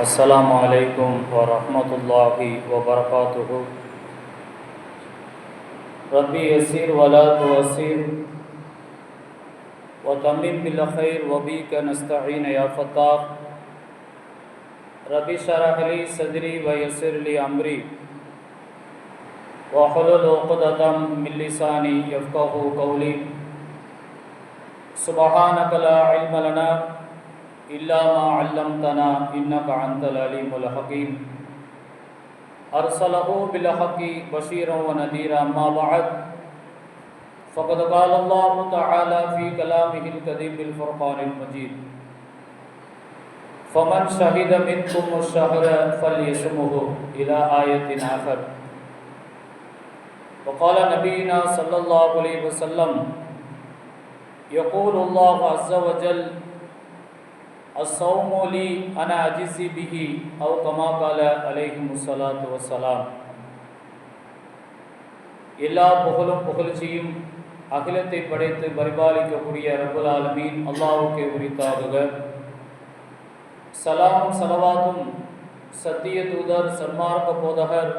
السلام علیکم ورحمۃ اللہ وبرکاتہ۔ ربی یسیر ولا وسیم و تمیم بالخیر وبی کا نستعین یا فتح ربی شرح علی صدری و یسر علی عمری وحل العقدم ملسانی یفقہ قولی۔ سبحان کلا علم لنا إلا ما علمتنا إنك أنت العليم الحكيم. أرسله بالحق بشيرا ونذيرا ما بعد. فقد قال الله تعالى في كلامه الكريم الفرقان المجيد. فمن شهد منكم الشهر فليصمه إلى آية آخر. وقال نبينا صلى الله عليه وسلم، يقول الله عز وجل الصوم لي أنا أجزي به أو كما قال عليهم الصلاة والسلام எல்லா புகழும் புகழ்ச்சியும் அகிலத்தை படைத்து பரிபாலிக்கக்கூடிய ரபுல் ஆலமீன் அல்லாஹுக்கே உரித்தாகுக சலாமும் சலவாத்தும் சத்திய தூதர் சன்மார்க்க போதகர்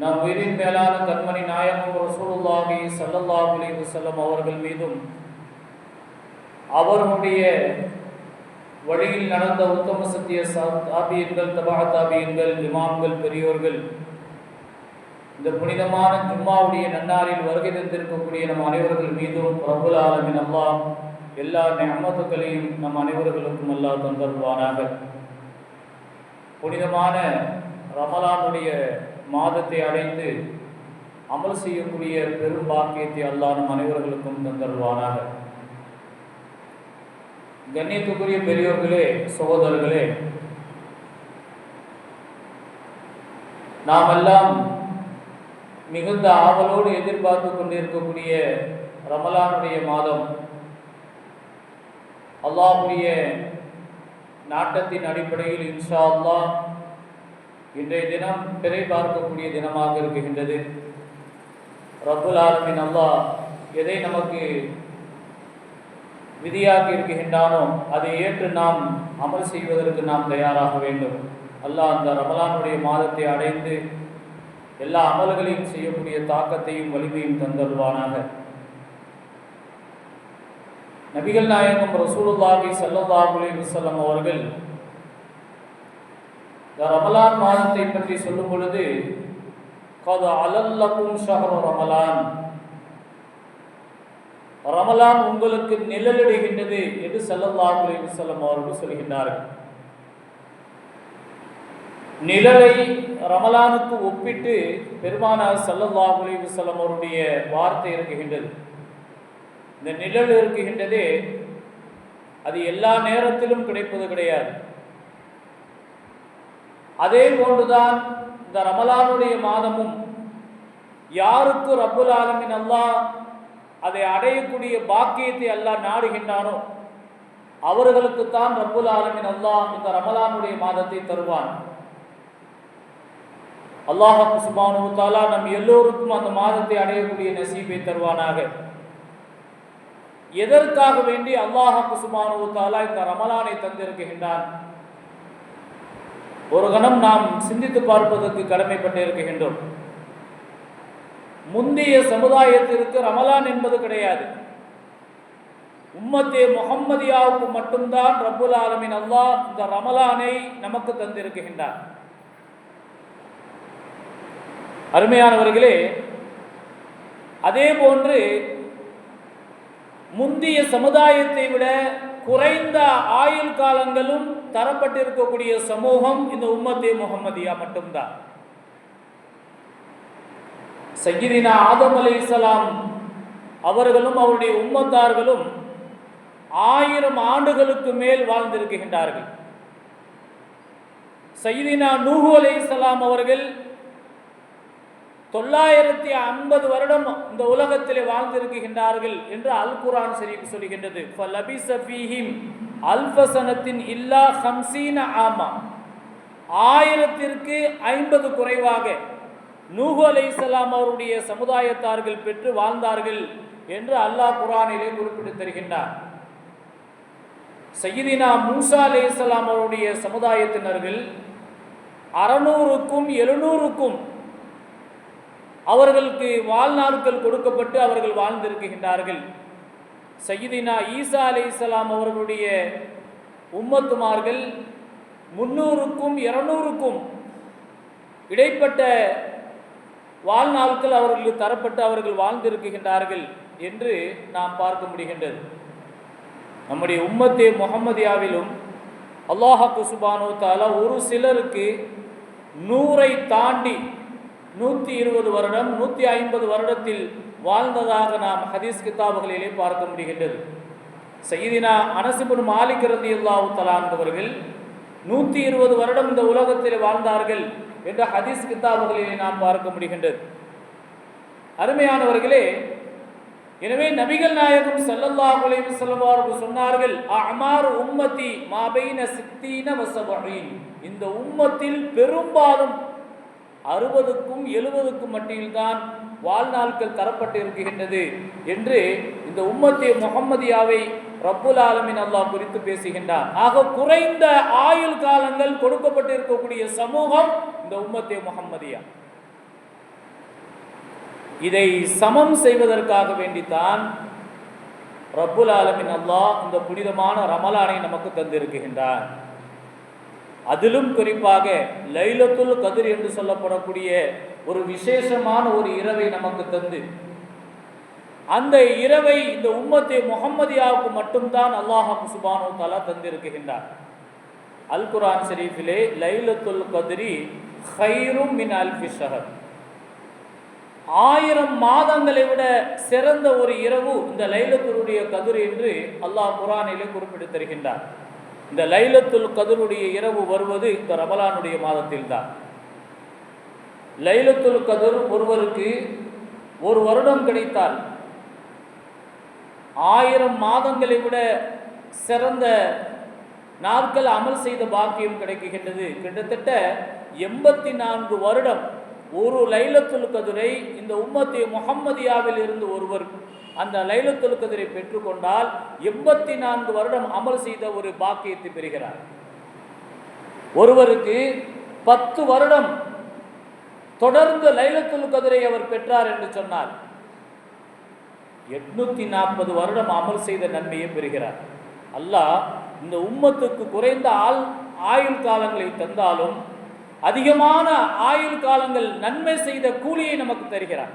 நம் உயிரின் மேலான கண்மணி நாயகம் ரசூலுல்லாஹி ஸல்லல்லாஹு அலைஹி வஸல்லம் அவர்கள் மீதும் அவர்களுடைய வழியில் நடந்த உத்தம சத்திய தாபியன்கள் தபா தாபியன்கள் இமாம்கள் பெரியோர்கள் இந்த புனிதமான ஜும்மாவுடைய நன்னாரில் வருகை தந்திருக்கக்கூடிய நம் அனைவர்கள் மீதும் பிரபுல் ஆலமின் அல்லா எல்லா நியமத்துக்களையும் நம் அனைவர்களுக்கும் அல்லா தந்தருவானாக புனிதமான ரமலானுடைய மாதத்தை அடைந்து அமல் செய்யக்கூடிய பெரும் பாக்கியத்தை அல்லா நம் அனைவர்களுக்கும் தந்தருவானாக கண்ணியத்துக்குரிய பெரியோர்களே சகோதரர்களே நாம் எல்லாம் மிகுந்த ஆவலோடு எதிர்பார்த்து கொண்டிருக்கக்கூடிய ரமலானுடைய மாதம் அல்லாஹுடைய நாட்டத்தின் அடிப்படையில் இன்ஷா அல்லாஹ் இன்றைய தினம் பிறை பார்க்கக்கூடிய தினமாக இருக்கின்றது. ரபுல் ஆலமின் அல்லாஹ் எதை நமக்கு விதியாக்கி இருக்கின்றானோ அதை ஏற்று நாம் அமல் செய்வதற்கு நாம் தயாராக வேண்டும். அல்லாஹ் அந்த ரமலானுடைய மாதத்தை அடைந்து எல்லா அமல்களையும் செய்யக்கூடிய தாக்கத்தையும் வலிமையும் தந்தருவானாக நபிகள் நாயகம் ரசூலுல்லாஹி ஸல்லல்லாஹு அலைஹி வஸல்லம் அவர்கள் இந்த ரமலான் மாதத்தை பற்றி சொல்லும் பொழுது கத அலல்லக்கும் ஷஹரு ரமலான். ரமலான் உங்களுக்கு நிழலிடுகின்றது என்று செல்லல்லாஹு அலைஹி அவர்கள் சொல்கின்றார்கள். நிழலை ரமலானுக்கு ஒப்பிட்டு பெருமானார் செல்லல்லாஹு அலைஹி அவருடைய வார்த்தை இருக்குகின்றது இந்த நிழல் இருக்குகின்றதே அது எல்லா நேரத்திலும் கிடைப்பது கிடையாது. அதே போன்றுதான் இந்த ரமலானுடைய மாதமும் யாருக்கு ரப்புல் ஆலமின் அல்லாஹ் அதை அடையக்கூடிய பாக்கியத்தை அல்லா நாடுகின்றானோ அவர்களுக்குத்தான் ரப்புல் ஆலமின் அல்லாஹ் இந்த ரமலானுடைய மாதத்தை தருவான். அல்லாஹ் சுபானு தாலா நம் எல்லோருக்கும் அந்த மாதத்தை அடையக்கூடிய நசீபை தருவானாக. எதற்காக வேண்டி அல்லாஹ் சுபானு தாலா இந்த ரமலானை தந்திருக்கின்றான்? ஒரு கணம் நாம் சிந்தித்து பார்ப்பதற்கு கடமைப்பட்டிருக்கின்றோம். முந்தைய சமுதாயத்திற்கு ரமலான் என்பது கிடையாது. உம்மத்தே முகம்மதியாவுக்கு மட்டும்தான் ரப்புல் ஆலமின் அல்லாஹ் இந்த ரமலானை நமக்கு தந்திருக்கின்றார். அருமையானவர்களே அதே போன்று முந்தைய சமுதாயத்தை விட குறைந்த ஆயுள் காலங்களும் தரப்பட்டிருக்கக்கூடிய சமூகம் இந்த உம்மத்தே முகம்மதியா மட்டும்தான். சையீதினா ஆதம் அலி இஸ்லாம் அவர்களும் அவருடைய உம்மத்தார்களும் ஆயிரம் ஆண்டுகளுக்கு மேல் வாழ்ந்திருக்கின்றார்கள். சையீதினா நூஹு அலி இஸ்லாம் அவர்கள் தொள்ளாயிரத்தி ஐம்பது வருடம் இந்த உலகத்திலே வாழ்ந்திருக்கின்றார்கள் என்று அல் குரான் ஷரீஃப் சொல்கின்றது. அல்பசனத்தின் இல்லா ஹம்சீன ஆமா. ஆயிரத்திற்கு ஐம்பது குறைவாக நூஹு அலை இஸ்லாம் அவருடைய சமுதாயத்தார்கள் பெற்று வாழ்ந்தார்கள் என்று அல்லாஹ் குரானிலே குறிப்பிட்டு தருகின்றார். சையதினா மூசா அலைஹிஸ்ஸலாம் அவருடைய சமுதாயத்தினர்கள் அறநூறுக்கும் எழுநூறுக்கும் அவர்களுக்கு வாழ்நாட்கள் கொடுக்கப்பட்டு அவர்கள் வாழ்ந்திருக்கின்றார்கள். சையதினா ஈசா அலைஹிஸ்ஸலாம் அவர்களுடைய உம்மத்துமார்கள் முன்னூறுக்கும் இருநூறுக்கும் இடைப்பட்ட வாழ்நாட்கள் அவர்களுக்கு தரப்பட்டு அவர்கள் வாழ்ந்திருக்கின்றார்கள் என்று நாம் பார்க்க முடிகின்றது. நம்முடைய உம்மத்தே முகம்மதியாவிலும் அல்லாஹாக்கு சுபானோ தாலா ஒரு சிலருக்கு நூறை தாண்டி நூற்றி இருபது வருடம் நூற்றி ஐம்பது வருடத்தில் வாழ்ந்ததாக நாம் ஹதீஸ் கிதாபுகளிலே பார்க்க முடிகின்றது. செய்தினா அனசுபுன் மாலிக் ரதி அல்லாஹு தலான்றவர்கள் நூற்றி இருபது வருடம் இந்த உலகத்தில் வாழ்ந்தார்கள். என்ற ஹதீஸ் கித்தாபுகளிலே நாம் பார்க்க முடிகின்றது. அருமையானவர்களே எனவே நபிகள் நாயகம் செல்லல்லா அலைஹி செல்வார்கள் சொன்னார்கள் அமார் உம்மத்தி மாபைன சித்தீன வசபீன் இந்த உம்மத்தில் பெரும்பாலும் அறுபதுக்கும் எழுபதுக்கும் மட்டில்தான் வாழ்நாட்கள் தரப்பட்டு இருக்கின்றது என்று இந்த உம்மத்தி முகம்மதியாவை ரப்புல் ஆலமின் அல்லாஹ் குறித்து பேசுகின்றார் ஆக குறைந்த ஆயுள் காலங்கள் கொடுக்கப்பட்டு இருக்கக்கூடிய சமூகம் இந்த உம்மத்தே முகம்மதியா இதை சமம் செய்வதற்காக வேண்டித்தான் ரப்புல் ஆலமின் அல்லாஹ் இந்த புனிதமான ரமலானை நமக்கு தந்திருக்கின்றார் அதிலும் குறிப்பாக லைலத்துல் கதிர் என்று சொல்லப்படக்கூடிய ஒரு விசேஷமான ஒரு இரவை நமக்கு தந்து அந்த இரவை இந்த உம்மத்தை முகம்மதியாவுக்கு மட்டும்தான் அல்லாஹ் சுபானு தலா தந்திருக்கின்றார். அல் குரான் ஷெரீஃபிலே லைலத்துல் கதிரி ஹைரும் மின் அல்ஃபி ஷஹர். ஆயிரம் மாதங்களை விட சிறந்த ஒரு இரவு இந்த லைலத்துடைய கதிர் என்று அல்லாஹ் குரானிலே குறிப்பிட்டு தருகின்றார். இந்த லைலத்துல் கதிருடைய இரவு வருவது இந்த ரமலானுடைய மாதத்தில்தான். லைலத்துல் கதிர் ஒருவருக்கு ஒரு வருடம் கிடைத்தால் ஆயிரம் மாதங்களை விட சிறந்த நாட்கள் அமல் செய்த பாக்கியம் கிடைக்கின்றது கிட்டத்தட்ட எண்பத்தி நான்கு வருடம் ஒரு லைலத்துல் கதிரை இந்த உம்மத்தி முகம்மதியாவில் இருந்து ஒருவர் அந்த லைலத்துல் கதிரை பெற்றுக்கொண்டால் எண்பத்தி நான்கு வருடம் அமல் செய்த ஒரு பாக்கியத்தை பெறுகிறார். ஒருவருக்கு பத்து வருடம் தொடர்ந்து லைலத்துல் கதிரை அவர் பெற்றார் என்று சொன்னார் எட்நூத்தி நாற்பது வருடம் அமல் செய்த நன்மையை பெறுகிறார். அல்லாஹ் இந்த உம்மத்துக்கு குறைந்த ஆள் ஆயுள் காலங்களை தந்தாலும் அதிகமான ஆயுள் காலங்கள் நன்மை செய்த கூலியை நமக்கு தருகிறார்.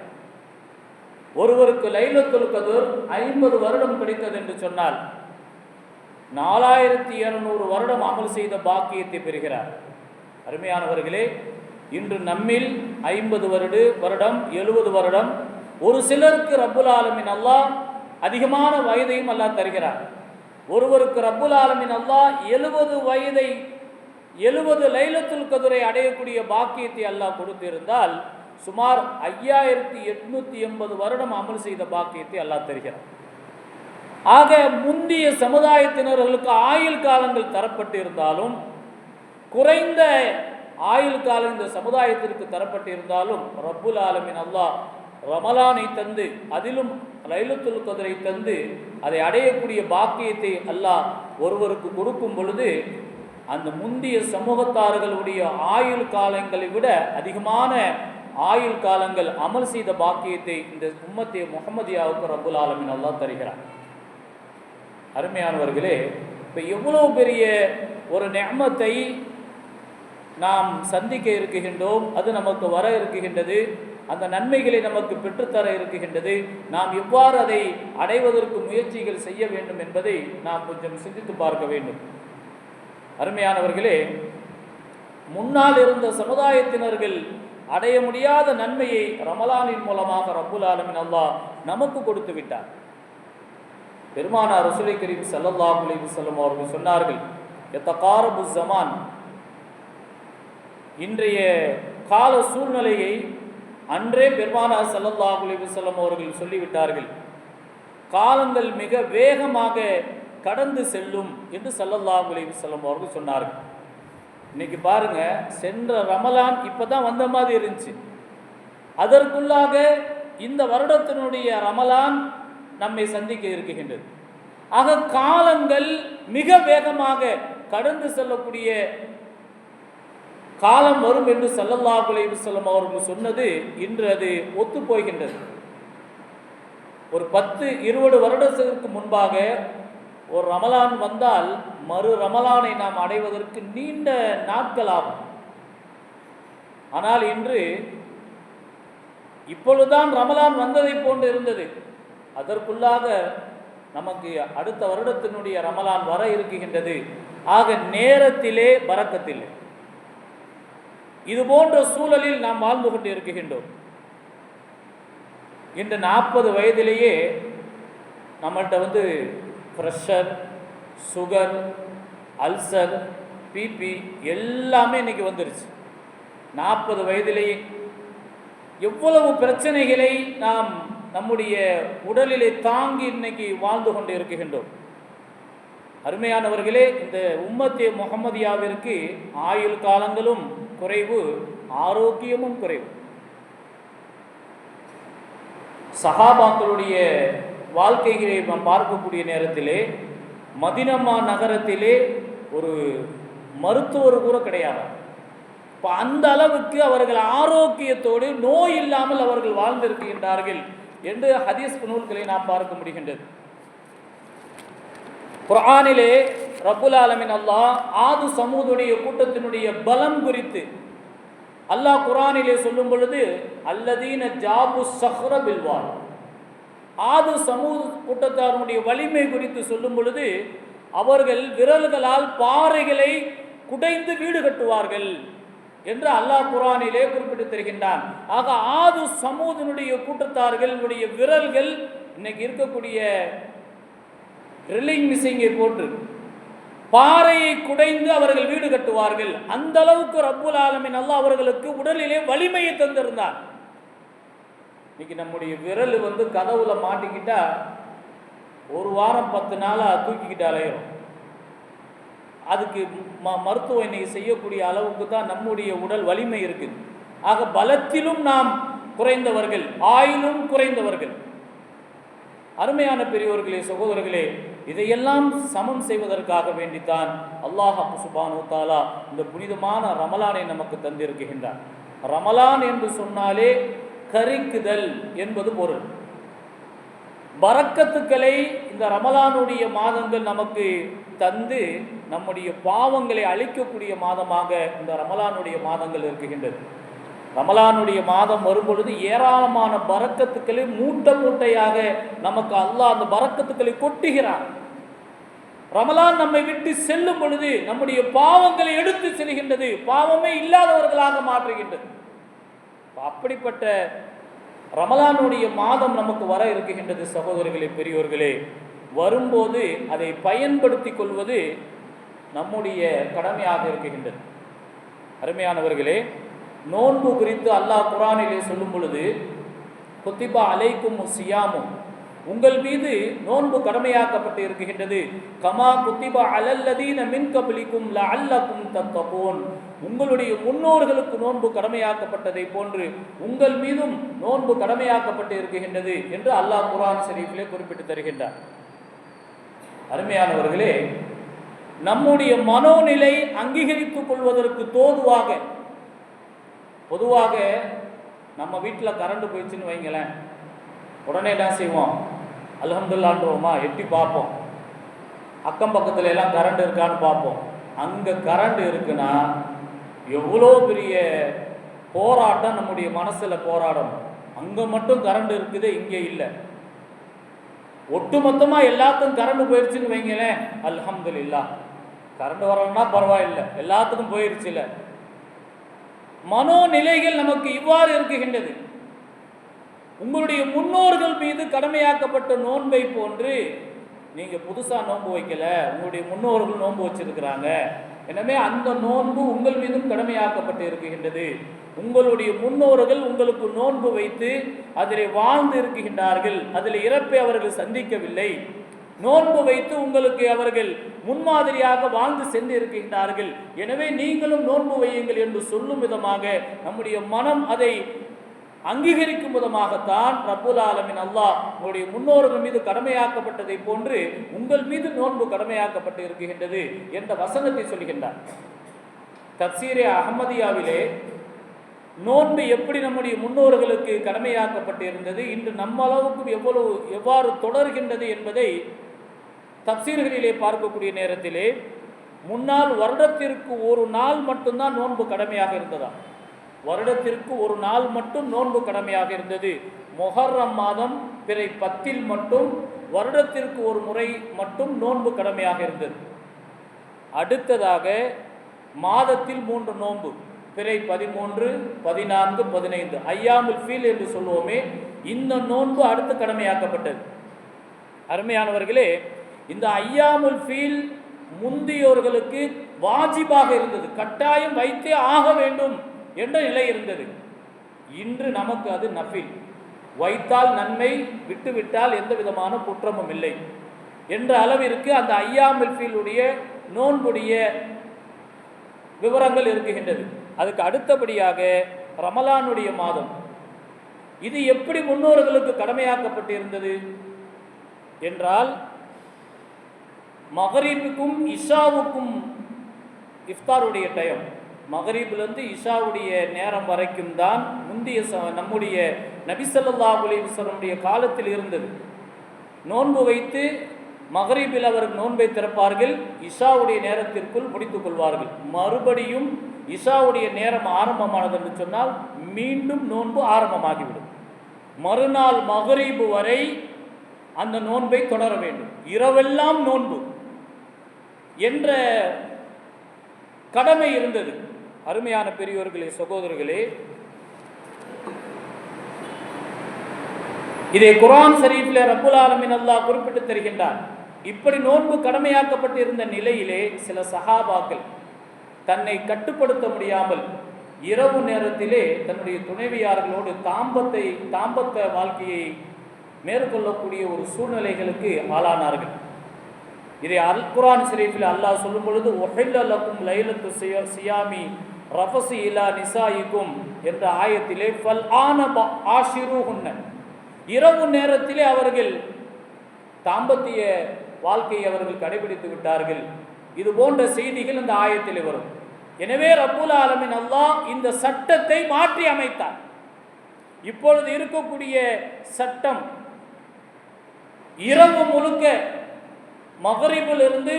ஒருவருக்கு லைலத்துல் கதிர் ஐம்பது வருடம் கிடைத்தது என்று சொன்னால் நாலாயிரத்தி இருநூறு வருடம் அமல் செய்த பாக்கியத்தை பெறுகிறார். அருமையானவர்களே இன்று நம்மில் ஐம்பது வருடு வருடம் எழுபது வருடம் ஒரு சிலருக்கு ரப்புல் ஆலமின் அல்லாஹ் அதிகமான வயதையும் அல்லாஹ் தருகிறார். ஒருவருக்கு ரப்புல் ஆலமின் அல்லாஹ் எழுபது வயதை எழுபது லைலத்துல் கதுரை அடையக்கூடிய பாக்கியத்தை அல்லாஹ் கொடுத்திருந்தால் சுமார் ஐயாயிரத்தி எட்நூத்தி எண்பது வருடம் அமல் செய்த பாக்கியத்தை அல்லாஹ் தருகிறார். ஆக முந்திய சமுதாயத்தினர்களுக்கு ஆயுள் காலங்கள் தரப்பட்டு இருந்தாலும் குறைந்த ஆயுள் காலம் இந்த சமுதாயத்திற்கு தரப்பட்டிருந்தாலும் ரப்புல் ஆலமின் அல்லாஹ் ரமலானை தந்து அதிலும் லைலத்துல் கதிரை தந்து அதை அடையக்கூடிய பாக்கியத்தை அல்லாஹ் ஒருவருக்கு கொடுக்கும் பொழுது அந்த முந்திய சமூகத்தார்களுடைய ஆயுள் காலங்களை விட அதிகமான ஆயுள் காலங்கள் அமல் செய்த பாக்கியத்தை இந்த உம்மத்தே முகமதியாவுக்கு ரப்புல் ஆலமின் அல்லா தருகிறார். அருமையானவர்களே இப்போ எவ்வளோ பெரிய ஒரு நெமத்தை நாம் சந்திக்க இருக்குகின்றோம் அது நமக்கு வர இருக்குகின்றது அந்த நன்மைகளை நமக்கு பெற்றுத்தர இருக்குகின்றது நாம் எவ்வாறு அதை அடைவதற்கு முயற்சிகள் செய்ய வேண்டும் என்பதை நாம் கொஞ்சம் சிந்தித்து பார்க்க வேண்டும். அருமையானவர்களே முன்னால் இருந்த சமுதாயத்தினர்கள் அடைய முடியாத நன்மையை ரமலானின் மூலமாக ரப்புல் ஆலமின் அல்லாஹ் நமக்கு கொடுத்து விட்டார். பெருமானார் ரசூலை கரீம் ஸல்லல்லாஹு அலைஹி வஸல்லம் அவர்கள் சொன்னார்கள் எத்தகாரபு ஜமான் இன்றைய கால சூழ்நிலையை அன்றே பெருமானார் ஸல்லல்லாஹு செல்லம் அவர்கள் சொல்லிவிட்டார்கள். காலங்கள் மிக வேகமாக கடந்து செல்லும் என்று ஸல்லல்லாஹு அலைஹி அவர்கள் சொன்னார்கள். இன்னைக்கு பாருங்க சென்ற ரமலான் இப்போ தான் வந்த மாதிரி இருந்துச்சு. அதற்குள்ளாக இந்த வருடத்தினுடைய ரமலான் நம்மை சந்திக்க இருக்குகின்றது ஆக காலங்கள் மிக வேகமாக கடந்து செல்லக்கூடிய காலம் வரும் என்று ஸல்லல்லாஹு அலைஹி வஸல்லம் அவர்கள் சொன்னது இன்று அது ஒத்து போகின்றது. ஒரு பத்து இருபது வருடத்திற்கு முன்பாக ஒரு ரமலான் வந்தால் மறு ரமலானை நாம் அடைவதற்கு நீண்ட நாட்கள் ஆகும் ஆனால் இன்று இப்பொழுதுதான் ரமலான் வந்ததை போன்று இருந்தது. அதற்குள்ளாக நமக்கு அடுத்த வருடத்தினுடைய ரமலான் வர இருக்குகின்றது ஆக நேரத்திலே பறக்கத்தில்லை இது போன்ற சூழலில் நாம் வாழ்ந்து கொண்டு இருக்கின்றோம் இன்று நாற்பது வயதிலேயே நம்மள்கிட்ட வந்து ப்ரெஷர் சுகர் அல்சர் பிபி எல்லாமே இன்னைக்கு வந்துருச்சு. நாற்பது வயதிலேயே எவ்வளவு பிரச்சனைகளை நாம் நம்முடைய உடலிலே தாங்கி இன்னைக்கு வாழ்ந்து கொண்டு இருக்கின்றோம் அருமையானவர்களே இந்த உம்மத்திய முகமதியாவிற்கு ஆயுள் காலங்களும் குறைவு ஆரோக்கியமும் குறைவு. சஹாபாக்களுடைய வாழ்க்கைகளை நாம் பார்க்கக்கூடிய நேரத்திலே மதினமா நகரத்திலே ஒரு மருத்துவர் கூட கிடையாது. இப்போ அந்த அளவுக்கு அவர்கள் ஆரோக்கியத்தோடு நோய் இல்லாமல் அவர்கள் வாழ்ந்திருக்கின்றார்கள் என்று ஹதீஸ் நூல்களை நாம் பார்க்க முடிகின்றது. குரானிலே ரப்புல் ஆலமின் அல்லாஹ் ஆது சமூதுடைய கூட்டத்தினுடைய பலம் குறித்து அல்லாஹ் குரானிலே சொல்லும் பொழுது அல்லதீன ஜாபு சஹ்ர பில்வார் ஆது சமூக கூட்டத்தாருடைய வலிமை குறித்து சொல்லும் பொழுது அவர்கள் விரல்களால் பாறைகளை குடைந்து வீடு கட்டுவார்கள் என்று அல்லாஹ் குரானிலே குறிப்பிட்டு தருகின்றான். ஆக ஆது சமூகனுடைய கூட்டத்தார்களுடைய விரல்கள் இன்னைக்கு இருக்கக்கூடிய ட்ரில்லிங் மிஷிங்கை போன்று பாறையை குடைந்து அவர்கள் வீடு கட்டுவார்கள். அந்த அளவுக்கு ரப்புல் ஆலமின் அல்லா அவர்களுக்கு உடலிலே வலிமையை தந்திருந்தார். இன்னைக்கு நம்முடைய விரல் வந்து கதவுல மாட்டிக்கிட்டா ஒரு வாரம் பத்து நாளா தூக்கிக்கிட்டு அலையிறோம் அதுக்கு ம மருத்துவம் இன்னைக்கு செய்யக்கூடிய அளவுக்கு தான் நம்முடைய உடல் வலிமை இருக்குது. ஆக பலத்திலும் நாம் குறைந்தவர்கள் ஆயிலும் குறைந்தவர்கள். அருமையான பெரியோர்களே சகோதரர்களே இதையெல்லாம் சமன் செய்வதற்காக வேண்டித்தான் அல்லாஹ் சுபானு தாலா இந்த புனிதமான ரமலானை நமக்கு தந்திருக்கின்றார் ரமலான் என்று சொன்னாலே கரிக்குதல் என்பது பொருள். பறக்கத்துக்களை இந்த ரமலானுடைய மாதங்கள் நமக்கு தந்து நம்முடைய பாவங்களை அழிக்கக்கூடிய மாதமாக இந்த ரமலானுடைய மாதங்கள் இருக்குகின்றது ரமலானுடைய மாதம் வரும் பொழுது ஏராளமான பறக்கத்துக்களை மூட்டை மூட்டையாக நமக்கு அல்லாஹ் அந்த பறக்கத்துக்களை கொட்டுகிறான். ரமலான் நம்மை விட்டு செல்லும் பொழுது நம்முடைய பாவங்களை எடுத்து செல்கின்றது பாவமே இல்லாதவர்களாக மாற்றுகின்றது. அப்படிப்பட்ட ரமலானுடைய மாதம் நமக்கு வர இருக்குகின்றது சகோதரர்களே பெரியோர்களே. வரும்போது அதை பயன்படுத்தி கொள்வது நம்முடைய கடமையாக இருக்குகின்றது அருமையானவர்களே நோன்பு குறித்து அல்லாஹ் குரானிலே சொல்லும் பொழுது குத்திபா அலைக்கும் சியாமும் உங்கள் மீது நோன்பு கடமையாக்கப்பட்டு இருக்கின்றது. கமா குத்திபா அலல்லதீன மின் கபலிக்கும் லஅல்லக்கும் தத்தபோன் உங்களுடைய முன்னோர்களுக்கு நோன்பு கடமையாக்கப்பட்டதை போன்று உங்கள் மீதும் நோன்பு கடமையாக்கப்பட்டு இருக்கின்றது என்று அல்லாஹ் குரான் ஷரீஃபிலே குறிப்பிட்டு தருகின்றார். அருமையானவர்களே நம்முடைய மனோநிலை அங்கீகரித்துக் கொள்வதற்கு தோதுவாக பொதுவாக நம்ம வீட்டில் கரண்ட்டு போயிடுச்சுன்னு வைங்களேன். உடனே என்ன செய்வோம்? அலகம்துல்லான்றோமா எட்டி பார்ப்போம். அக்கம் பக்கத்துல எல்லாம் கரண்ட் இருக்கான்னு பார்ப்போம். அங்கே கரண்ட் இருக்குன்னா எவ்வளோ பெரிய போராட்டம் நம்முடைய மனசில் போராடணும். அங்கே மட்டும் கரண்ட் இருக்குது இங்கே இல்லை. ஒட்டுமொத்தமாக எல்லாத்துக்கும் கரண்ட் போயிடுச்சுன்னு வைங்களேன். அல்ஹம்துலில்லா கரண்ட் வரணும்னா பரவாயில்லை. எல்லாத்துக்கும் போயிடுச்சுல. மனோநிலைகள் நமக்கு இவ்வாறு இருக்குகின்றது உங்களுடைய முன்னோர்கள் மீது கடமையாக்கப்பட்ட நோன்பை போன்று நீங்க புதுசா நோன்பு வைக்கல உங்களுடைய முன்னோர்கள் நோன்பு வச்சிருக்கிறாங்க. எனவே அந்த நோன்பு உங்கள் மீதும் கடமையாக்கப்பட்டு இருக்குகின்றது உங்களுடைய முன்னோர்கள் உங்களுக்கு நோன்பு வைத்து அதில் வாழ்ந்து இருக்குகின்றார்கள் அதில் இறப்பை அவர்கள் சந்திக்கவில்லை. நோன்பு வைத்து உங்களுக்கு அவர்கள் முன்மாதிரியாக வாழ்ந்து சென்று இருக்கின்றார்கள் எனவே நீங்களும் நோன்பு வையுங்கள் என்று சொல்லும் விதமாக நம்முடைய மனம் அதை அங்கீகரிக்கும் விதமாகத்தான் ரப்புல் ஆலமின் அல்லாஹ் உங்களுடைய முன்னோர்கள் மீது கடமையாக்கப்பட்டதை போன்று உங்கள் மீது நோன்பு கடமையாக்கப்பட்டு இருக்கின்றது என்ற வசனத்தை சொல்கின்றார். தப்சீரே அகமதியாவிலே நோன்பு எப்படி நம்முடைய முன்னோர்களுக்கு கடமையாக்கப்பட்டு இருந்தது இன்று நம்ம அளவுக்கும் எவ்வளவு எவ்வாறு தொடர்கின்றது என்பதை தப்சீர்களிலே பார்க்கக்கூடிய நேரத்திலே முன்னால் வருடத்திற்கு ஒரு நாள் மட்டும்தான் நோன்பு கடமையாக இருந்ததா வருடத்திற்கு ஒரு நாள் மட்டும் நோன்பு கடமையாக இருந்தது. மொஹர்ரம் மாதம் பிறை பத்தில் மட்டும் வருடத்திற்கு ஒரு முறை மட்டும் நோன்பு கடமையாக இருந்தது. அடுத்ததாக மாதத்தில் மூன்று நோன்பு பிறை பதிமூன்று பதினான்கு பதினைந்து ஐயாமுல் ஃபீல் என்று சொல்லுவோமே இந்த நோன்பு அடுத்து கடமையாக்கப்பட்டது. அருமையானவர்களே இந்த ஐயாமுல் ஃபீல் முந்தியோர்களுக்கு வாஜிபாக இருந்தது. கட்டாயம் வைத்தே ஆக வேண்டும் என்ற நிலை இருந்தது. இன்று நமக்கு அது நஃபில். வைத்தால் நன்மை விட்டுவிட்டால் எந்த விதமான குற்றமும் இல்லை என்ற அளவிற்கு அந்த ஐயாமுல் ஃபீலுடைய நோன்புடைய விவரங்கள் இருக்குகின்றது அதுக்கு அடுத்தபடியாக ரமலானுடைய மாதம். இது எப்படி முன்னோர்களுக்கு கடமையாக்கப்பட்டிருந்தது? என்றால் மகரீபுக்கும் இஷாவுக்கும் இஃப்தாருடைய டைம் மகரீப்லேருந்து இஷாவுடைய நேரம் வரைக்கும் தான் முந்தைய ச நம்முடைய நபிசல்லா அலிவசனுடைய காலத்தில் இருந்தது. நோன்பு வைத்து மகரீபில் அவர் நோன்பை திறப்பார்கள் இஷாவுடைய நேரத்திற்குள் முடித்துக் கொள்வார்கள். மறுபடியும் இஷாவுடைய நேரம் ஆரம்பமானது என்று சொன்னால் மீண்டும் நோன்பு ஆரம்பமாகிவிடும். மறுநாள் மகரீபு வரை அந்த நோன்பை தொடர வேண்டும். இரவெல்லாம் நோன்பு. என்ற கடமை இருந்தது. அருமையான பெரியோர்களே சகோதரர்களே. இதை குரான் ஷரீஃபில் ரப்புல் ஆலமின் அல்லாஹ் குறிப்பிட்டு தருகின்றார் இப்படி நோன்பு கடமையாக்கப்பட்டு இருந்த நிலையிலே சில சஹாபாக்கள் தன்னை கட்டுப்படுத்த முடியாமல் இரவு நேரத்திலே தன்னுடைய துணைவியார்களோடு தாம்பத்தை தாம்பத்த வாழ்க்கையை மேற்கொள்ளக்கூடிய ஒரு சூழ்நிலைகளுக்கு ஆளானார்கள். இதை அல் குரான் ஷரீஃபில் அல்லாஹ் சொல்லும் பொழுது ஒஹில்லக்கும் லைலத்து சியாமி ரஃபசு இலா நிசாயிக்கும் என்ற ஆயத்திலே ஃபல் ஆன ஆஷிரு இரவு நேரத்திலே அவர்கள் தாம்பத்திய வாழ்க்கையை அவர்கள் கடைபிடித்து விட்டார்கள். இது போன்ற செய்திகள் இந்த ஆயத்தில் வரும். எனவே ரப்புல் ஆலமின் அல்லாஹ் இந்த சட்டத்தை மாற்றி அமைத்தார். இப்பொழுது இருக்கக்கூடிய சட்டம் இரவு முழுக்க மகரிபிலிருந்து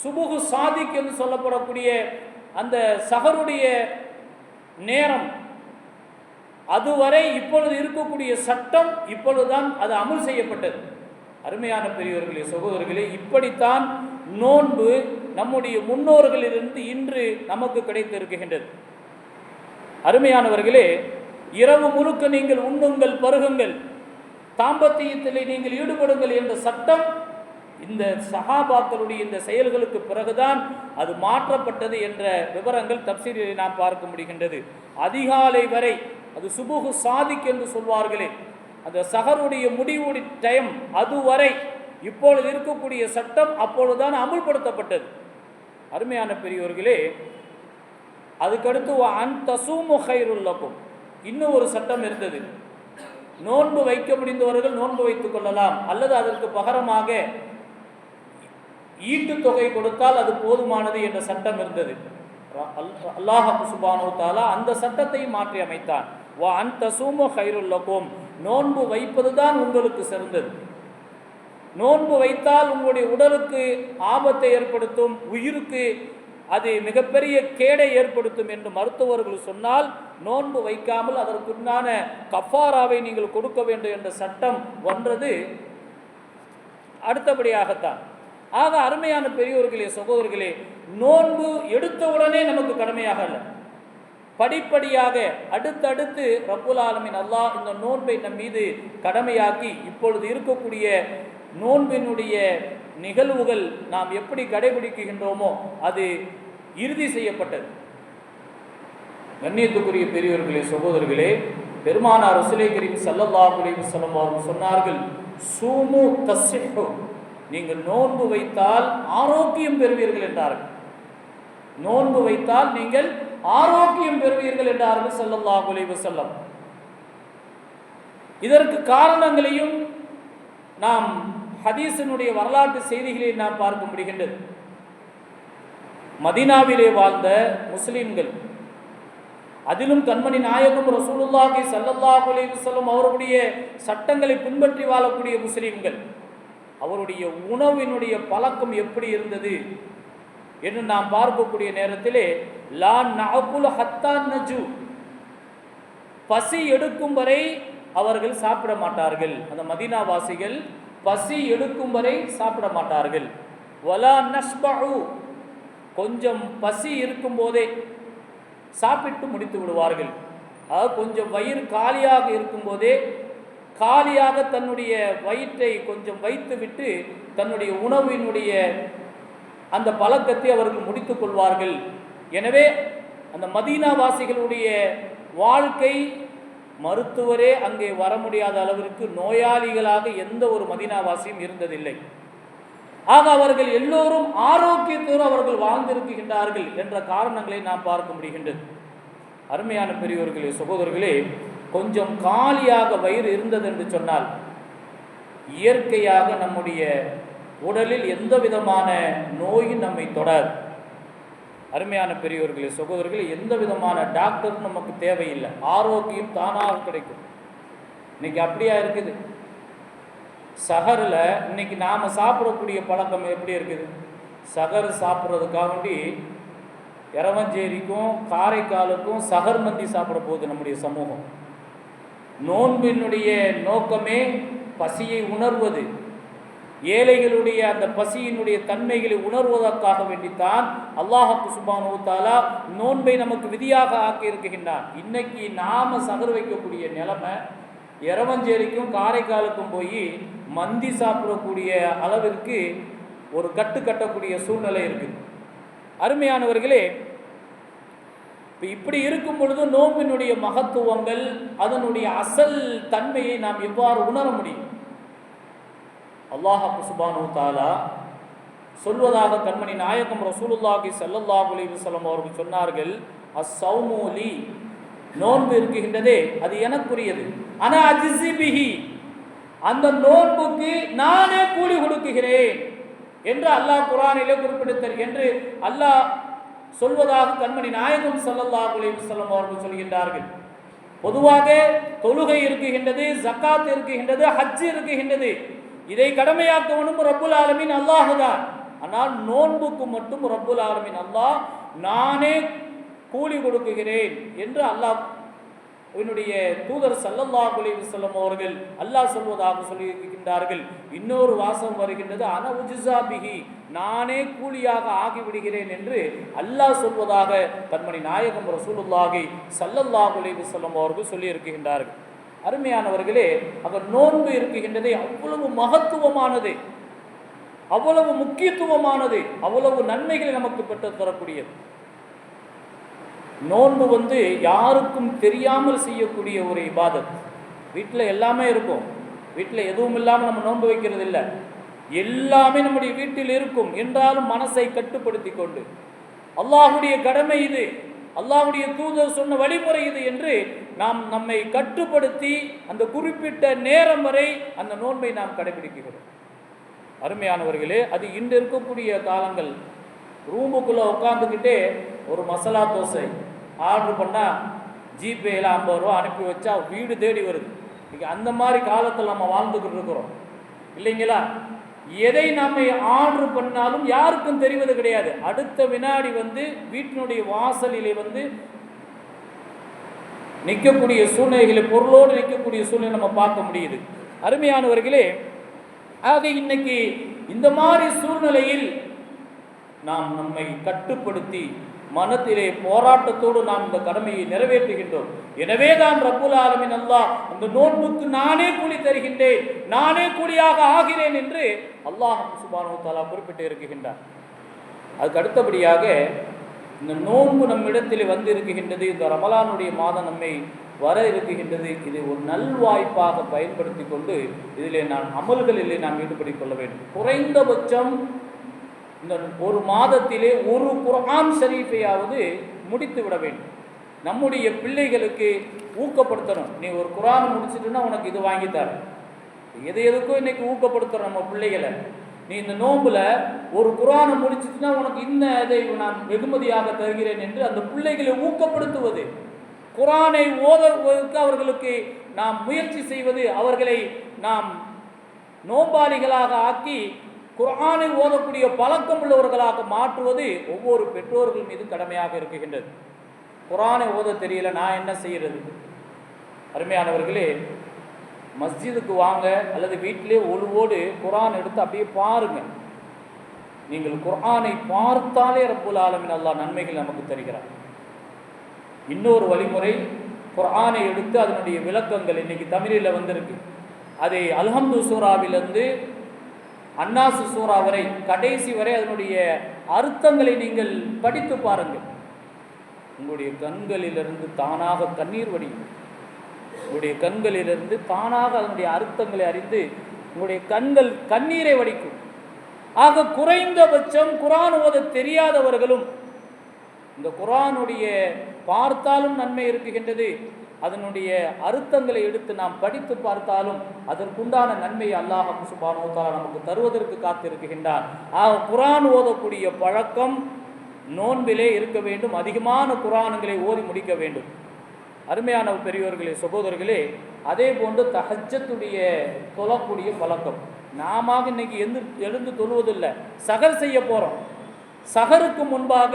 சுபுகு சாதிக் என்று சொல்லப்படக்கூடிய அந்த சகருடைய நேரம் அதுவரை இப்பொழுது இருக்கக்கூடிய சட்டம் இப்பொழுதுதான் அது அமல் செய்யப்பட்டது. அருமையான பெரியவர்களே சகோதரர்களே இப்படித்தான் நோன்பு நம்முடைய முன்னோர்களிலிருந்து இன்று நமக்கு கிடைத்திருக்கின்றது. அருமையானவர்களே இரவு முழுக்க நீங்கள் உண்ணுங்கள் பருகுங்கள் தாம்பத்தியத்திலே நீங்கள் ஈடுபடுங்கள் என்ற சட்டம் இந்த சஹாபாக்களுடைய இந்த செயல்களுக்கு பிறகுதான் அது மாற்றப்பட்டது என்ற விவரங்கள் தப்சீரில் நாம் பார்க்க முடிகின்றது. அதிகாலை வரை அது சுபுகு சாதிக் என்று சொல்வார்களே. அந்த சகருடைய முடிவுடைய டைம் அதுவரை இப்பொழுது இருக்கக்கூடிய சட்டம் அப்பொழுதுதான் அமுல்படுத்தப்பட்டது. அருமையான பெரியவர்களே அதுக்கடுத்து அந்த சூமுகைருள்ளக்கும் இன்னும் ஒரு சட்டம் இருந்தது. நோன்பு வைக்க முடிந்தவர்கள் நோன்பு வைத்துக் கொள்ளலாம். அல்லது அதற்கு பகரமாக ஈட்டு தொகை கொடுத்தால் அது போதுமானது என்ற சட்டம் இருந்தது. அல்லாஹ் சுபானு தாலா அந்த சட்டத்தையும் மாற்றி அமைத்தான். வா அந்த சூமோ ஹைருல்லக்கும் நோன்பு வைப்பதுதான் உங்களுக்கு சிறந்தது. நோன்பு வைத்தால் உங்களுடைய உடலுக்கு ஆபத்தை ஏற்படுத்தும் உயிருக்கு அது மிகப்பெரிய கேடை ஏற்படுத்தும் என்று மருத்துவர்கள் சொன்னால் நோன்பு வைக்காமல் அதற்குண்டான கஃபாராவை நீங்கள் கொடுக்க வேண்டும் என்ற சட்டம் வந்தது அடுத்தபடியாகத்தான். ஆக அருமையான பெரியோர்களே சகோதரர்களே நோன்பு எடுத்த உடனே நமக்கு கடமையாக படிப்படியாக அடுத்தடுத்து ரப்புல் ஆலமின் அல்லாஹ் இந்த நோன்பை நம் மீது கடமையாக்கி இப்பொழுது இருக்கக்கூடிய நோன்பினுடைய நிகழ்வுகள் நாம் எப்படி கடைபிடிக்கின்றோமோ அது இறுதி செய்யப்பட்டது. கண்ணியத்துக்குரிய பெரியவர்களே சகோதரர்களே பெருமானார் ரசுலை கரீம் சல்லல்லாஹு அலைஹி அவர்கள் சொன்னார்கள் சூமு தஸ்ஸிஹு நீங்கள் நோன்பு வைத்தால் ஆரோக்கியம் பெறுவீர்கள் என்றார்கள். நோன்பு வைத்தால் நீங்கள் ஆரோக்கியம் பெறுவீர்கள் என்றார்கள் ஸல்லல்லாஹு அலைஹி வஸல்லம். இதற்கு காரணங்களையும் நாம் ஹதீஸினுடைய வரலாற்று செய்திகளை நாம் பார்க்க முடிகின்றது. மதீனாவிலே வாழ்ந்த முஸ்லிம்கள் அதிலும் கண்மணி நாயகம் ரசூலுல்லாஹி சல்லல்லாஹு அலைஹி வஸல்லம் அவருடைய சட்டங்களை பின்பற்றி வாழக்கூடிய முஸ்லிம்கள் அவருடைய உணவினுடைய பழக்கம் எப்படி இருந்தது என்று நாம் பார்க்கக்கூடிய நேரத்திலே லா நஅகுல் ஹத்தா நஜு. பசி எடுக்கும் வரை அவர்கள் சாப்பிட மாட்டார்கள். அந்த மதீனாவாசிகள் பசி எடுக்கும் வரை சாப்பிட மாட்டார்கள். வலா நஷ்பஹு. கொஞ்சம் பசி இருக்கும் போதே சாப்பிட்டு முடித்து விடுவார்கள். அதாவது கொஞ்சம் வயிறு காலியாக இருக்கும்போதே காலியாக தன்னுடைய வயிற்றை கொஞ்சம் வைத்துவிட்டு தன்னுடைய உணவினுடைய அந்த பழக்கத்தை அவர்கள் முடித்து கொள்வார்கள். எனவே அந்த மதீனாவாசிகளுடைய வாழ்க்கை மருத்துவரே அங்கே வர முடியாத அளவிற்கு நோயாளிகளாக எந்த ஒரு மதீனாவாசியும் இருந்ததில்லை. ஆக அவர்கள் எல்லோரும் ஆரோக்கியத்தோடு அவர்கள் வாழ்ந்திருக்கின்றார்கள் என்ற காரணங்களை நாம் பார்க்க முடிகின்றது. அருமையான பெரியோர்களே சகோதரர்களே கொஞ்சம் காலியாக வயிறு இருந்தது என்று சொன்னால் இயற்கையாக நம்முடைய உடலில் எந்த விதமான நோயும் நம்மை தொடர் அருமையான பெரியோர்களே சகோதரர்களே எந்த விதமான டாக்டரும் நமக்கு தேவையில்லை. ஆரோக்கியம் தானாக கிடைக்கும். இன்னைக்கு அப்படியா இருக்குது? சகரில் இன்னைக்கு நாம் சாப்பிடக்கூடிய பழக்கம் எப்படி இருக்குது? சகர் சாப்பிட்றதுக்காக வேண்டி எரவஞ்சேரிக்கும் காரைக்காலுக்கும் சகர் மந்தி சாப்பிட போகுது நம்முடைய சமூகம். நோன்பினுடைய நோக்கமே பசியை உணர்வது. ஏழைகளுடைய அந்த பசியினுடைய தன்மைகளை உணர்வதற்காக வேண்டித்தான் அல்லாஹு சுபானுத்தாலா நோன்பை நமக்கு விதியாக ஆக்கி இருக்கின்றான் இன்னைக்கு நாம சகர் வைக்கக்கூடிய நிலைமை இரவஞ்சேரிக்கும் காரைக்காலுக்கும் போய் மந்தி சாப்பிடக்கூடிய அளவிற்கு ஒரு கட்டு கட்டக்கூடிய சூழ்நிலை இருக்குது. அருமையானவர்களே இப்போ இப்படி இருக்கும் பொழுது நோம்பினுடைய மகத்துவங்கள் அதனுடைய அசல் தன்மையை நாம் எவ்வாறு உணர முடியும்? அல்லாஹு சுபானு தாலா சொல்வதாக கண்மணி நாயகம் ரசூலுல்லாஹி ஸல்லல்லாஹு அலைஹி அவர்கள் சொன்னார்கள் அசௌமூலி நோன்பு இருக்குகின்றதே அது எனக்குரியது. ஆனால் அஜிசிபிஹி அந்த நோன்புக்கு நானே கூலி கொடுக்குகிறேன் என்று அல்லாஹ் குரானிலே குறிப்பிடுத்தர் என்று அல்லாஹ் சொல்வதாக கண்மணி நாயகம் ஸல்லல்லாஹு அலைஹி வஸல்லம் அவர்கள் சொல்கின்றார்கள். பொதுவாக தொழுகை இருக்குகின்றது ஜக்காத் இருக்குகின்றது ஹஜ் இருக்குகின்றது. இதை கடமையாக்கவனும் ரப்புல் ஆலமின் அல்லாஹ் தான். ஆனால் நோன்புக்கு மட்டும் ரப்புல் ஆலமின் அல்லாஹ் நானே கூலி கொடுக்குகிறேன் என்று அல்லாஹ் உன்னுடைய தூதர் சல்லல்லா குலேவி சொல்லம் அவர்கள் அல்லாஹ் சொல்வதாக சொல்லியிருக்கின்றார்கள். இன்னொரு வாசம் வருகின்றது அன உஜிசாபிகி நானே கூலியாக ஆகிவிடுகிறேன் என்று அல்லாஹ் சொல்வதாக தன்மணி நாயகம் ரசூலுல்லாஹி சல்லல்லா குலேவி சொல்லம் அவர்கள் சொல்லியிருக்கின்றார்கள். அருமையானவர்களே அவர் நோன்பு இருக்குகின்றதே அவ்வளவு மகத்துவமானது அவ்வளவு முக்கியத்துவமானது அவ்வளவு நன்மைகளை நமக்கு பெற்று தரக்கூடியது. நோன்பு வந்து யாருக்கும் தெரியாமல் செய்யக்கூடிய ஒரு இபாதத். வீட்டில் எல்லாமே இருக்கும். வீட்டில் எதுவும் இல்லாமல் நம்ம நோன்பு வைக்கிறது இல்லை எல்லாமே நம்முடைய வீட்டில் இருக்கும் என்றாலும் மனசை கட்டுப்படுத்தி கொண்டு. அல்லாஹுடைய கடமை இது. அல்லாஹுடைய தூதர் சொன்ன வழிமுறை இது என்று நாம் நம்மை கட்டுப்படுத்தி அந்த குறிப்பிட்ட நேரம் வரை அந்த நோன்பை நாம் கடைபிடிக்கிறோம். அருமையானவர்களே அது இன்று இருக்கக்கூடிய காலங்கள். ரூமுக்குள்ளே உட்காந்துக்கிட்டே ஒரு மசாலா தோசை. ஆர்டர் பண்ணால் ஜிபேயில் ஐம்பது ரூபா அனுப்பி வச்சா வீடு தேடி வருது. இன்றைக்கி அந்த மாதிரி காலத்தில் நம்ம வாழ்ந்துக்கிட்டு இருக்கிறோம். இல்லைங்களா? எதை நாம் ஆர்டர் பண்ணாலும் யாருக்கும் தெரிவது கிடையாது. அடுத்த வினாடி வந்து வீட்டினுடைய வாசலிலே வந்து நிற்கக்கூடிய சூழ்நிலைகளை பொருளோடு நிற்கக்கூடிய சூழ்நிலை நம்ம பார்க்க முடியுது. அருமையானவர்களே ஆக இன்னைக்கு இந்த மாதிரி சூழ்நிலையில் நாம் நம்மை கட்டுப்படுத்தி மனத்திலே போராட்டத்தோடு நாம் இந்த கடமையை நிறைவேற்றுகின்றோம். எனவே தான் ரப்புல் ஆலமின் அல்லாஹ் அந்த நோன்புக்கு நானே கூலி தருகின்றேன் நானே கூலியாக ஆகிறேன் என்று அல்லாஹ் சுபானு தாலா குறிப்பிட்டு இருக்குகின்றார் அதுக்கு அடுத்தபடியாக இந்த நோன்பு நம்மிடத்தில் வந்து இருக்குகின்றது இந்த ரமலானுடைய மாதம் நம்மை வர இருக்குகின்றது இதை ஒரு நல்வாய்ப்பாக பயன்படுத்தி கொண்டு இதிலே நான் அமல்களிலே நாம் ஈடுபடுத்திக் கொள்ள வேண்டும். குறைந்தபட்சம் இந்த ஒரு மாதத்திலே ஒரு குரான் ஷரீஃபையாவது முடித்து விட வேண்டும். நம்முடைய பிள்ளைகளுக்கு ஊக்கப்படுத்தணும். நீ ஒரு குரான் முடிச்சிட்டுன்னா உனக்கு இது வாங்கி தரேன். எது எதுக்கும் இன்றைக்கி ஊக்கப்படுத்துகிறோம் நம்ம பிள்ளைகளை. நீ இந்த நோம்பில் ஒரு குரானை முடிச்சிட்டுனா உனக்கு இந்த இதை நான் வெகுமதியாக தருகிறேன் என்று அந்த பிள்ளைகளை ஊக்கப்படுத்துவது. குரானை ஓதுவதற்கு அவர்களுக்கு நாம் முயற்சி செய்வது அவர்களை நாம் நோம்பாளிகளாக ஆக்கி குரானை ஓதக்கூடிய பழக்கம் உள்ளவர்களாக மாற்றுவது ஒவ்வொரு பெற்றோர்கள் மீது கடமையாக இருக்குகின்றது. குரானை ஓத தெரியல நான் என்ன செய்கிறது அருமையானவர்களே மஸ்ஜிதுக்கு வாங்க அல்லது வீட்டிலே ஒழுவோடு குரான் எடுத்து அப்படியே பாருங்கள் நீங்கள் குர்ஆனை பார்த்தாலே ரப்புல் ஆலமின் அல்லா நன்மைகள் நமக்கு தருகிறார். இன்னொரு வழிமுறை குரானை எடுத்து அதனுடைய விளக்கங்கள் இன்னைக்கு தமிழில் வந்திருக்கு. அதை அல்ஹம்து சூராவிலிருந்து அன்னாசு சூரா வரை கடைசி வரை அதனுடைய அர்த்தங்களை நீங்கள் படித்து பாருங்கள். உங்களுடைய கண்களிலிருந்து தானாக கண்ணீர் வடியும். உங்களுடைய கண்களிலிருந்து தானாக அதனுடைய அர்த்தங்களை அறிந்து உங்களுடைய கண்கள் கண்ணீரை வடிக்கும். ஆக குறைந்தபட்சம் குரான் ஓத தெரியாதவர்களும் இந்த குரானுடைய பார்த்தாலும் நன்மை இருக்குகின்றது. அதனுடைய அர்த்தங்களை எடுத்து நாம் படித்து பார்த்தாலும் அதற்குண்டான நன்மை அல்லாஹ் சுபானோத்தாலா நமக்கு தருவதற்கு காத்திருக்கின்றார் ஆக குரான் ஓதக்கூடிய பழக்கம் நோன்பிலே இருக்க வேண்டும். அதிகமான குரானுங்களை ஓதி முடிக்க வேண்டும். அருமையான பெரியோர்களே சகோதரர்களே அதே போன்று தஹஜத்துடைய தொழக்கூடிய பழக்கம். நாம இன்னைக்கு எந்த எழுந்து தொழுவதில்லை. சகர் செய்ய போகிறோம் சகருக்கு முன்பாக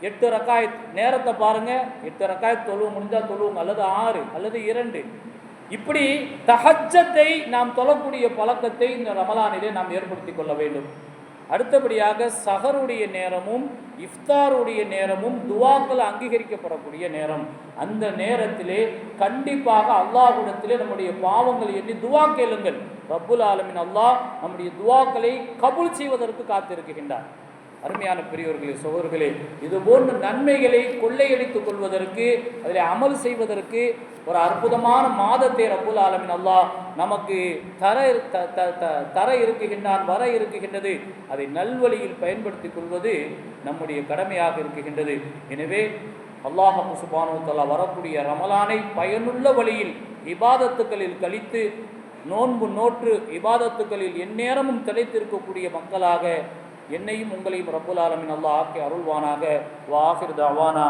எட்டு ரக்காயத் நேரத்தை பாருங்க. எட்டு ரக்காயத் தொழுவு முடிஞ்சால் தொழுவுங்க அல்லது ஆறு அல்லது இரண்டு. இப்படி தஹஜத்தை நாம் தொழக்கூடிய பழக்கத்தை இந்த ரமலானிலே நாம் ஏற்படுத்தி கொள்ள வேண்டும். அடுத்தபடியாக சஹருடைய நேரமும் இஃப்தாருடைய நேரமும் துவாக்கள் அங்கீகரிக்கப்படக்கூடிய நேரம். அந்த நேரத்திலே கண்டிப்பாக அல்லாஹுடத்திலே நம்முடைய பாவங்களை எண்ணி துவா கேளுங்கள். ரப்புல் ஆலமின் அல்லாஹ் நம்முடைய துவாக்களை கபுல் செய்வதற்கு காத்திருக்கின்றார். அருமையான பெரியவர்களே சகோதரர்களே இதுபோன்ற நன்மைகளை கொள்ளையடித்துக் கொள்வதற்கு அதில் அமல் செய்வதற்கு ஒரு அற்புதமான மாதத்தை ரப்புல் ஆலமின் அல்லாஹ் நமக்கு தர த த- த- தர இருக்குகின்றான் வர இருக்குகின்றது அதை நல்வழியில் பயன்படுத்தி கொள்வது நம்முடைய கடமையாக இருக்குகின்றது எனவே அல்லாஹ் சுபானு வரக்கூடிய ரமலானை பயனுள்ள வழியில் இபாதத்துக்களில் கழித்து நோன்பு நோற்று இபாதத்துக்களில் எந்நேரமும் திளைத்திருக்கக்கூடிய மக்களாக என்னையும் உங்களையும் ரப்புல் ஆலமின் அல்லாஹ் ஆக்கி அருள்வானாக. வாஹிர் தவானா